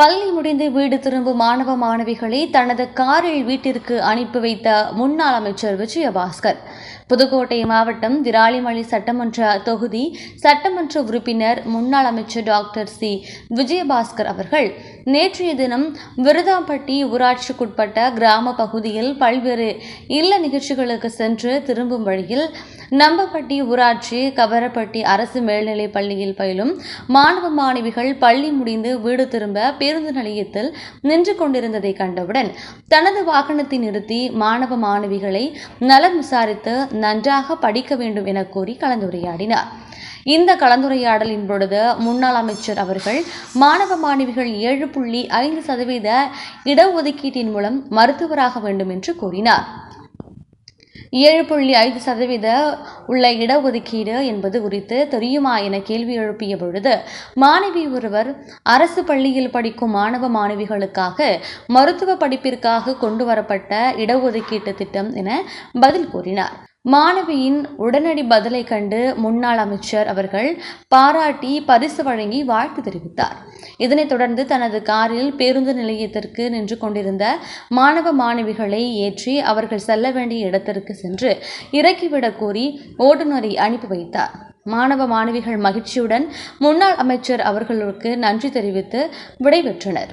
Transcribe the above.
பள்ளி முடிந்து வீடு திரும்பும் மாணவ மாணவிகளை தனது காரில் வீட்டிற்கு அனுப்பி வைத்த முன்னாள் அமைச்சர் விஜயபாஸ்கர். புதுக்கோட்டை மாவட்டம் விராலிமலை சட்டமன்ற தொகுதி சட்டமன்ற உறுப்பினர் முன்னாள் அமைச்சர் டாக்டர் சி. விஜயபாஸ்கர் அவர்கள் நேற்றைய தினம் விருதாம்பட்டி ஊராட்சிக்குட்பட்ட கிராம பகுதியில் பல்வேறு இல்ல நிகழ்ச்சிகளுக்கு சென்று திரும்பும் வழியில் நம்பப்பட்டி ஊராட்சி கவரப்பட்டி அரசு மேல்நிலைப் பள்ளியில் பயிலும் மாணவ மாணவிகள் பள்ளி முடிந்து வீடு திரும்ப பேருந்து நிலையத்தில் நின்று கொண்டிருந்ததை கண்டவுடன் தனது வாகனத்தை நிறுத்தி மாணவ மாணவிகளை நலம் விசாரித்து நன்றாக படிக்க வேண்டும் என கூறி கலந்துரையாடினார். இந்த கலந்துரையாடலின் பொழுது முன்னாள் அமைச்சர் அவர்கள் மாணவ மாணவிகள் ஏழு புள்ளி ஐந்து சதவீத இடஒதுக்கீட்டின் மூலம் மருத்துவராக வேண்டும் என்று கூறினார். ஏழு புள்ளி ஐந்து சதவீத உள்ள இடஒதுக்கீடு என்பது குறித்து தெரியுமா என கேள்வி எழுப்பிய பொழுது மாணவி ஒருவர் அரசு பள்ளியில் படிக்கும் மாணவ மாணவிகளுக்காக மருத்துவ படிப்பிற்காக கொண்டு வரப்பட்ட இடஒதுக்கீட்டு திட்டம் என பதில் கூறினார். மாணவியின் உடனடி பதிலை கண்டு முன்னாள் அமைச்சர் அவர்கள் பாராட்டி பரிசு வழங்கி வாழ்த்து தெரிவித்தார். இதனைத் தொடர்ந்து தனது காரில் பேருந்து நிலையத்திற்கு நின்று கொண்டிருந்த மாணவ மாணவிகளை ஏற்றி அவர்கள் செல்ல வேண்டிய இடத்திற்கு சென்று இறக்கிவிடக் கோரி ஓட்டுநரை அனுப்பி வைத்தார். மாணவ மாணவிகள் மகிழ்ச்சியுடன் முன்னாள் அமைச்சர் அவர்களுக்கு நன்றி தெரிவித்து விடைபெற்றனர்.